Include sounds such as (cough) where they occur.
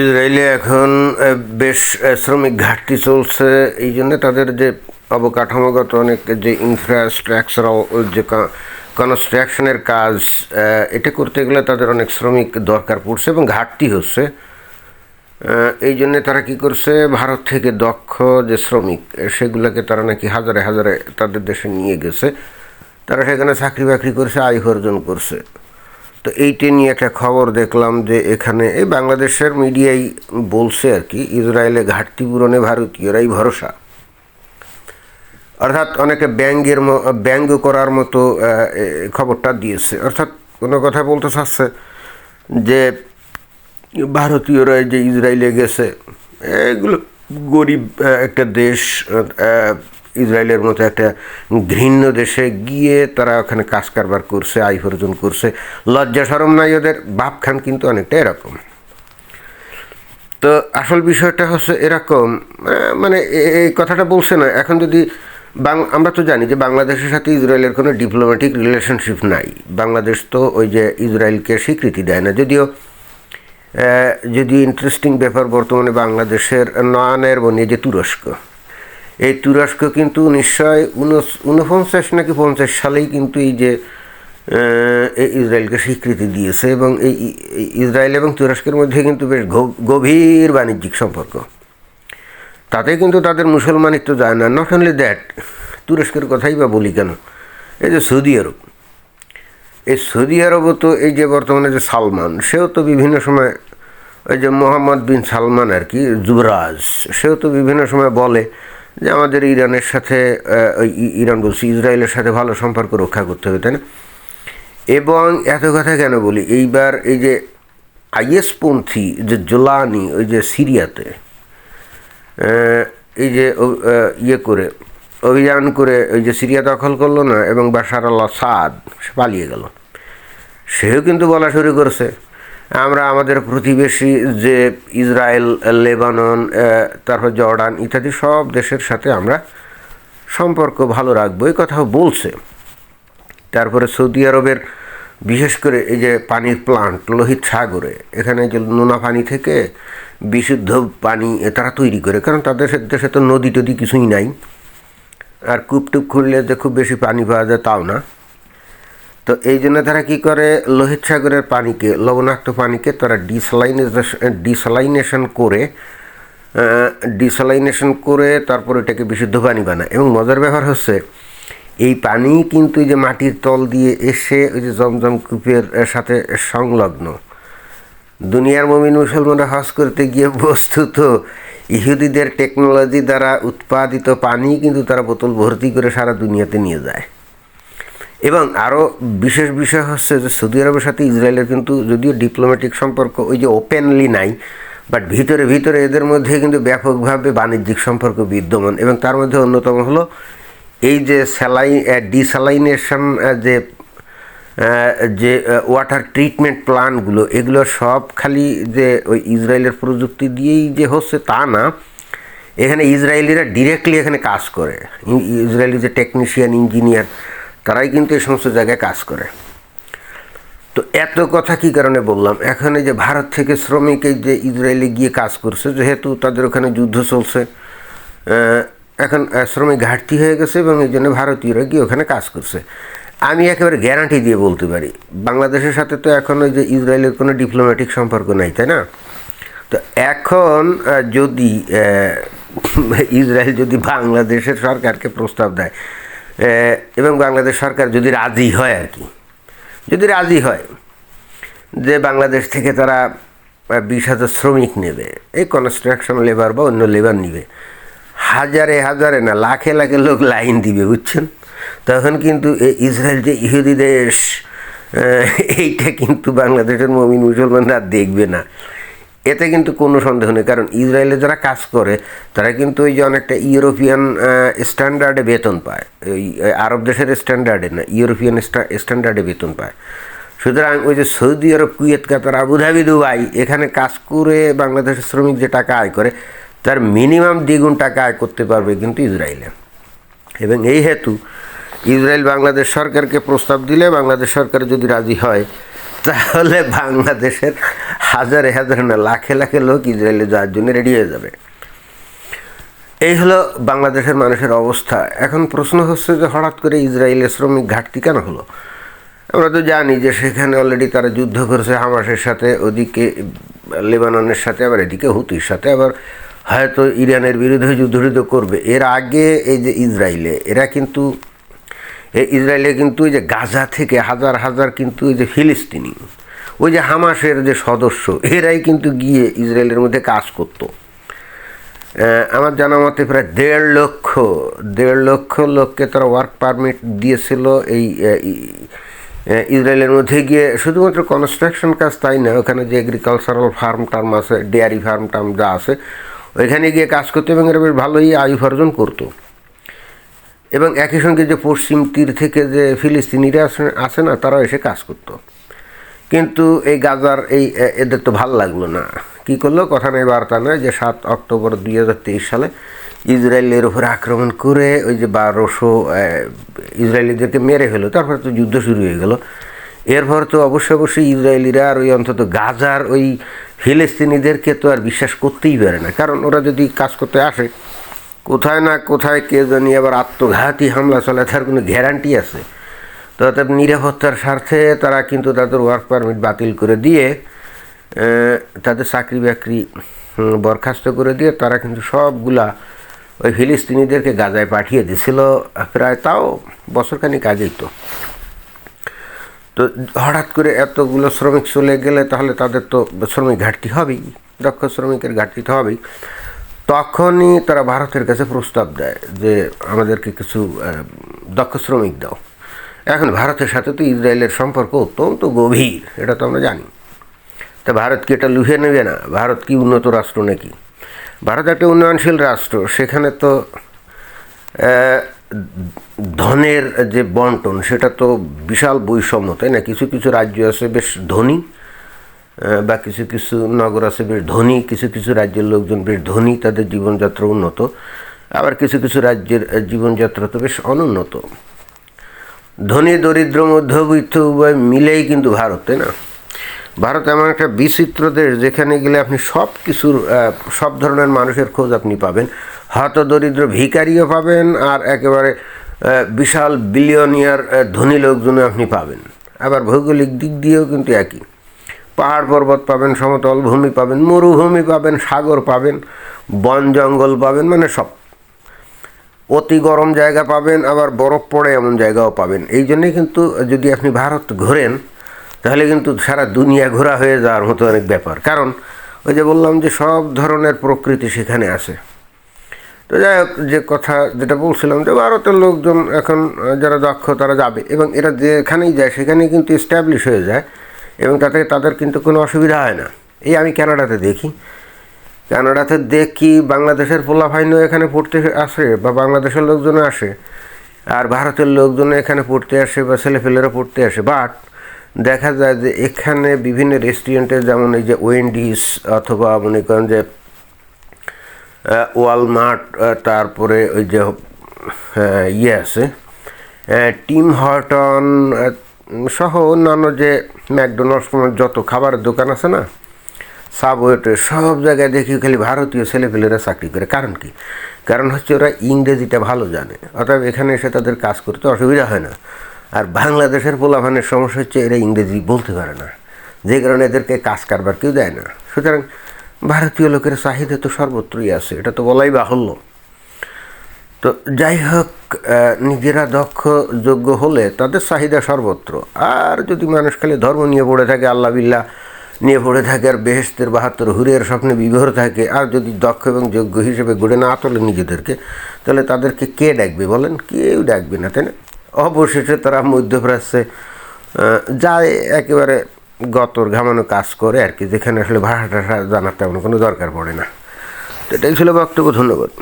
ইসরায়েলে এখন বেশ শ্রমিক ঘাটতি চলছে। এই জন্য তাদের যে অবকাঠামোগত অনেক যে ইনফ্রাস্ট্রাকচারাল যে কনস্ট্রাকশনের কাজ এটা করতে গেলে তাদের অনেক শ্রমিক দরকার পড়ছে এবং ঘাটতি হচ্ছে। এই জন্যে তারা কি করছে, ভারত থেকে দক্ষ যে শ্রমিক সেগুলোকে তারা নাকি হাজারে হাজারে তাদের দেশে নিয়ে গেছে। তারা সেখানে চাকরি বাকরি করছে, আয় অর্জন করছে। তো এইটা নিয়ে একটা খবর দেখলাম যে এখানে এই বাংলাদেশের মিডিয়াই বলছে আর কি, ইসরায়েলে ঘাটতি পূরণে ভারতীয়রাই ভরসা। অর্থাৎ অনেকে ব্যঙ্গের ব্যঙ্গ করার মতো খবরটা দিয়েছে। অর্থাৎ কোনো কথা বলতে চাচ্ছে যে ভারতীয়রা যে ইসরায়েলে গেছে, এগুলো গরিব একটা দেশ ইসরায়েলের মতো একটা ঘৃণ্য দেশে গিয়ে তারা ওখানে কাজ কারবার করছে, আয় অর্জন করছে। লজ্জা সরম নাই ওদের বাপ খান কিন্তু অনেকটা এরকম। তো আসল বিষয়টা হচ্ছে এরকম মানে এই কথাটা বলছে না। এখন যদি বাং, আমরা তো জানি যে বাংলাদেশের সাথে ইসরায়েলের কোনো ডিপ্লোম্যাটিক রিলেশনশিপ নাই। বাংলাদেশ তো ওই যে ইসরায়েলকে স্বীকৃতি দেয় না। যদিও যদি ইন্টারেস্টিং ব্যাপার বর্তমানে বাংলাদেশের নয়নের বনিয়ে যে তুরস্ক এই তুরস্ক কিন্তু নিশ্চয় উনপঞ্চাশ নাকি পঞ্চাশ সালেই কিন্তু এই যে ইসরায়েলকে স্বীকৃতি দিয়েছে এবং এই ইসরায়েল এবং তুরস্কের মধ্যে কিন্তু বেশ গভ- গভীর বাণিজ্যিক সম্পর্ক। তাতে কিন্তু তাদের মুসলমানিত্ব যায় না। নট অনলি দ্যাট তুরস্কের কথাই বা বলি কেন? এই যে সৌদি আরব। এই সৌদি আরবও তো এই যে বর্তমানে যে সালমান, সেও তো বিভিন্ন সময় ওই যে মোহাম্মদ বিন সালমান আর কি, যুবরাজ, সেও তো বিভিন্ন সময় বলে যে আমাদের ইরানের সাথে ইরান বলছি, ইসরায়েলের সাথে ভালো সম্পর্ক রক্ষা করতে হবে, তাই না? এবং এত কথা কেন বলি, এইবার এই যে আইএসপন্থী যে জোলানি, ওই যে সিরিয়াতে এই যে ইয়ে করে, অভিযান করে ওই যে সিরিয়া দখল করল না, এবং বাশার আল সাদ পালিয়ে গেল। সেও কিন্তু বলা শুরু করেছে। আমরা আমাদের প্রতিবেশী যে ইসরায়েল, লেবানন তারপর জর্ডান ইত্যাদি সব দেশের সাথে আমরা সম্পর্ক ভালো রাখব, এই কথাও বলছে। তারপরে সৌদি আরবের বিশেষ করে এই যে পানির প্লান্ট লোহিত সাগরে, এখানে যে নোনা পানি থেকে বিশুদ্ধ পানি তারা তৈরি করে, কারণ তাদের দেশে তো নদী টদি কিছুই নাই। আর কূপ টুপ খুললে যে খুব বেশি পানি পাওয়া যায় তাও না। তো এই জন্য তারা কি করে? লোহিত সাগরের পানিকে, লবণাক্ত পানিকে তারা ডিসালাইনেশন ডিসালাইনেশন করে ডিসালাইনেশন করে তারপর এটাকে বিশুদ্ধ পানি বানায়। এবং মজার ব্যাপার হচ্ছে, এই পানি কিন্তু এই যে মাটির তল দিয়ে এসে ওই যে জমজম কূপের সাথে সংলগ্ন। দুনিয়ার মমিন মুসলমানরা হজ করতে গিয়ে বস্তুত ইহুদিদের টেকনোলজি দ্বারা উৎপাদিত পানি কিন্তু তারা বোতল ভর্তি করে সারা দুনিয়াতে নিয়ে যায়। এবং আরও বিশেষ বিষয় হচ্ছে যে সৌদি আরবের সাথে ইসরায়েলের কিন্তু যদিও ডিপ্লোম্যাটিক সম্পর্ক ওই যে ওপেনলি নাই বাট ভিতরে ভিতরে এদের মধ্যে কিন্তু ব্যাপকভাবে বাণিজ্যিক সম্পর্ক বিদ্যমান এবং তার মধ্যে অন্যতম হলো এই যে স্যালাই ডিস্যালাইনেশন যে যে ওয়াটার ট্রিটমেন্ট প্ল্যান্টগুলো এগুলো সব খালি যে ওই ইসরায়েলের প্রযুক্তি দিয়েই যে হচ্ছে তা না, এখানে ইসরায়েলিরা ডিরেক্টলি এখানে কাজ করে। ইসরায়েলি যে টেকনিশিয়ান ইঞ্জিনিয়ার তারাই কিন্তু এই সমস্ত জায়গায় কাজ করে। তো এত কথা কি কারণে বললাম? এখানে যে ভারত থেকে শ্রমিক এই যে ইসরায়েলে গিয়ে কাজ করছে, যেহেতু তাদের ওখানে যুদ্ধ চলছে এখন শ্রমিক ঘাটতি হয়ে গেছে এবং এই জন্য ভারতীয়রা গিয়ে ওখানে কাজ করছে। আমি একেবারে গ্যারান্টি দিয়ে বলতে পারি, বাংলাদেশের সাথে তো এখন ওই যে ইসরায়েলের কোনো ডিপ্লোম্যাটিক সম্পর্ক নাই, তাই না? তো এখন যদি (laughs) ইসরায়েল যদি বাংলাদেশের সরকারকে প্রস্তাব দেয় এবং বাংলাদেশ সরকার যদি রাজি হয় আর কি, যদি রাজি হয় যে বাংলাদেশ থেকে তারা বিশ হাজার শ্রমিক নেবে, এই কনস্ট্রাকশন লেবার বা অন্য লেবার নেবে, হাজারে হাজারে না লাখে লাখে লোক লাইন দিবে, বুঝছেন? তখন কিন্তু ইসরায়েল যে ইহুদি দেশ এইটা কিন্তু বাংলাদেশের মমিন মুসলমানরা দেখবে না। এতে কিন্তু কোনো সন্দেহ নেই। কারণ ইসরায়েলে যারা কাজ করে, তারা কিন্তু ওই যে অনেকটা ইউরোপিয়ান স্ট্যান্ডার্ডে বেতন পায়। ওই আরব দেশের স্ট্যান্ডার্ডে না, ইউরোপিয়ান স্ট্যান্ডার্ডে বেতন পায়। সুতরাং ওই যে Saudi Arab, Kuwait, Qatar, Abu Dhabi, Dubai, এখানে কাজ করে বাংলাদেশের শ্রমিক যে টাকা আয় করে, তার মিনিমাম দ্বিগুণ টাকা আয় করতে পারবে কিন্তু ইসরায়েলে। এবং এই হেতু ইসরায়েল বাংলাদেশ সরকারকে প্রস্তাব দিলে, বাংলাদেশ সরকার যদি রাজি হয় তাহলে বাংলাদেশের হাজারে হাজারে না লাখে লাখে লোক ইসরায়েলে যাওয়ার জন্য রেডি হয়ে যাবে। এই হলো বাংলাদেশের মানুষের অবস্থা। এখন প্রশ্ন হচ্ছে যে হঠাৎ করে ইসরায়েলের শ্রমিক ঘাটতি কেন হলো? আমরা তো জানি যে সেখানে অলরেডি তারা যুদ্ধ করেছে, হামাসের সাথে, ওদিকে লেবাননের সাথে, আবার এদিকে হুতির সাথে, আবার হয়তো ইরানের বিরুদ্ধে যুদ্ধ করবে। এর আগে এই যে ইসরায়েলে, এরা কিন্তু এই ইসরায়েলে কিন্তু ওই যে গাজা থেকে হাজার হাজার কিন্তু ওই যে ফিলিস্তিনি, ওই যে হামাসের যে সদস্য, এরাই কিন্তু গিয়ে ইসরায়েলের মধ্যে কাজ করতো। আমার জানা মতে প্রায় দেড় লক্ষ দেড় লক্ষ লোককে তারা ওয়ার্ক পারমিট দিয়েছিল এই ইসরায়েলের মধ্যে গিয়ে। শুধুমাত্র কনস্ট্রাকশন কাজ তাই না, ওখানে যে এগ্রিকালচারাল ফার্ম টার্ম আছে ডেয়ারি ফার্ম টার্ম যা আছে, ওইখানে গিয়ে কাজ করতো এবং এরা বেশ ভালোই আয় উপার্জন করতো। এবং একই সঙ্গে যে পশ্চিম তীর থেকে যে ফিলিস্তিনিরা আছে না, তারাও এসে কাজ করতো। কিন্তু এই গাজার এই এদের তো ভালো লাগল না। কি করল? কথা নেই, বার্তা নয় যে সাত অক্টোবর দুই হাজার তেইশ সালে ইসরায়েলের উপরে আক্রমণ করে ওই যে বারোশো ইসরায়েলিদেরকে মেরে ফেলো তারপরে তো যুদ্ধ শুরু হয়ে গেল। এরপর তো অবশ্যই অবশ্যই ইসরায়েলিরা আর ওই অন্তত গাজার ওই ফিলিস্তিনিদেরকে তো আর বিশ্বাস করতেই পারে না। কারণ ওরা যদি কাজ করতে আসে কোথায় না কোথায় কে জানি আবার আত্মঘাতী হামলা চলে তার কোনো গ্যারান্টি আছে? তো নিরাপত্তার স্বার্থে তারা কিন্তু তাদের ওয়ার্ক পারমিট বাতিল করে দিয়ে তাদের চাকরি বাকরি বরখাস্ত করে দিয়ে তারা কিন্তু সবগুলা ওই ফিলিস্তিনিদেরকে গাজায় পাঠিয়ে দিছিল, প্রায় তাও বছরখানিক আগেই তো। তো হঠাৎ করে এতগুলো শ্রমিক চলে গেলে তাহলে তাদের তো শ্রমিক ঘাটতি হবেই, দক্ষ শ্রমিকের ঘাটতি তো হবেই। তখনই তারা ভারতের কাছে প্রস্তাব দেয় যে আমাদেরকে কিছু দক্ষ শ্রমিক দাও। এখন ভারতের সাথে তো ইসরায়েলের সম্পর্ক অত্যন্ত গভীর, এটা তো আমরা জানি। তা ভারত কি এটা লুহে নেবে না? ভারত কি উন্নত রাষ্ট্র নাকি? ভারত একটা উন্নয়নশীল রাষ্ট্র, সেখানে তো ধনের যে বন্টন, সেটা তো বিশাল বৈষম্য তাই না, কিছু কিছু রাজ্য আছে বেশ ধনী বা কিছু কিছু নগর আছে বেশ ধনী, কিছু কিছু রাজ্যের লোকজন বেশ ধনী, তাদের জীবনযাত্রা উন্নত। আবার কিছু কিছু রাজ্যের জীবনযাত্রা তো বেশ অনুন্নত। ধনী, দরিদ্র, মধ্যবিত্ত উভয় মিলেই কিন্তু ভারত, তাই না? ভারত এমন একটা বিচিত্র দেশ যেখানে গেলে আপনি সব কিছুর সব ধরনের মানুষের খোঁজ আপনি পাবেন। হয়তো দরিদ্র ভিকারিও পাবেন আর একেবারে বিশাল বিলিয়নিয়ার ধনী লোকজনও আপনি পাবেন। আবার ভৌগোলিক দিক দিয়েও কিন্তু একই। পাহাড় পর্বত পাবেন, সমতল ভূমি পাবেন, মরুভূমি পাবেন, সাগর পাবেন, বন জঙ্গল পাবেন মানে সব। অতি গরম জায়গা পাবেন, আবার বরফ পড়ে এমন জায়গাও পাবেন। এই জন্যে কিন্তু যদি আপনি ভারত ঘোরেন, তাহলে কিন্তু সারা দুনিয়া ঘোরা হয়ে যাওয়ার মতো অনেক ব্যাপার। কারণ ওই যে বললাম যে সব ধরনের প্রকৃতি সেখানে আছে। তো যাই হোক, যে কথা যেটা বলছিলাম যে ভারতের লোকজন এখন, যারা দক্ষ, তারা যাবে। এবং এরা যেখানেই যায়, সেখানেই কিন্তু এস্টাবলিশ হয়ে যায়। এবং তাতে তাদের কিন্তু কোনো অসুবিধা হয় না। এই আমি কানাডাতে দেখি। কানাডাতে দেখি বাংলাদেশের পোলাভাইনও এখানে পড়তে আসে বা বাংলাদেশের লোকজনও আসে আর ভারতের লোকজনও এখানে পড়তে আসে বা ছেলেপেলেরা পড়তে আসে। বাট দেখা যায় যে এখানে বিভিন্ন রেস্টুরেন্টে যেমন এই যে ওয়েন্ডিস অথবা মনে করেন যে ওয়ালমার্ট তারপরে ওই যে ইয়ে আছে টিম হর্টন সহ অন্যান্য যে ম্যাকডোনাল্ডস যত খাবারের দোকান আছে না সাবওয়েটে সব জায়গায় দেখি খালি ভারতীয় ছেলেপেলেরা চাকরি করে। কারণ কি? কারণ হচ্ছে ওরা ইংরেজিটা ভালো জানে। অর্থাৎ এখানে এসে তাদের কাজ করতে অসুবিধা হয় না। আর বাংলাদেশের পোলাভানের সমস্যা হচ্ছে এরা ইংরেজি বলতে পারে না। যে কারণে এদেরকে কাজ কারবার কেউ দেয় না। সুতরাং ভারতীয় লোকের চাহিদা তো সর্বত্রই আছে। এটা তো বলাই বাহুল্য। তো যাই হোক নিজেরা দক্ষ, যোগ্য হলে তাদের চাহিদা সর্বত্র। আর যদি মানুষ খালি ধর্ম নিয়ে পড়ে থাকে, আল্লাহ বিল্লাহ নিয়ে পড়ে থাকে, আর বেহেস্তের বাহাত্তর হুরের স্বপ্নে বিভোর থাকে, আর যদি দক্ষ এবং যোগ্য হিসেবে গড়ে না তোলে নিজেদেরকে, তাহলে তাদেরকে কে ডাকবে বলেন? কেউ ডাকবে না, তাই না? অবশেষে তারা মধ্যপ্রাচ্যে যায় একেবারে গতর ঘামানো কাজ করে আর কি, যেখানে আসলে ভাষা টাষা জানার তেমন কোনো দরকার পড়ে না। তো এটাই ছিল বক্তব্য, ধন্যবাদ।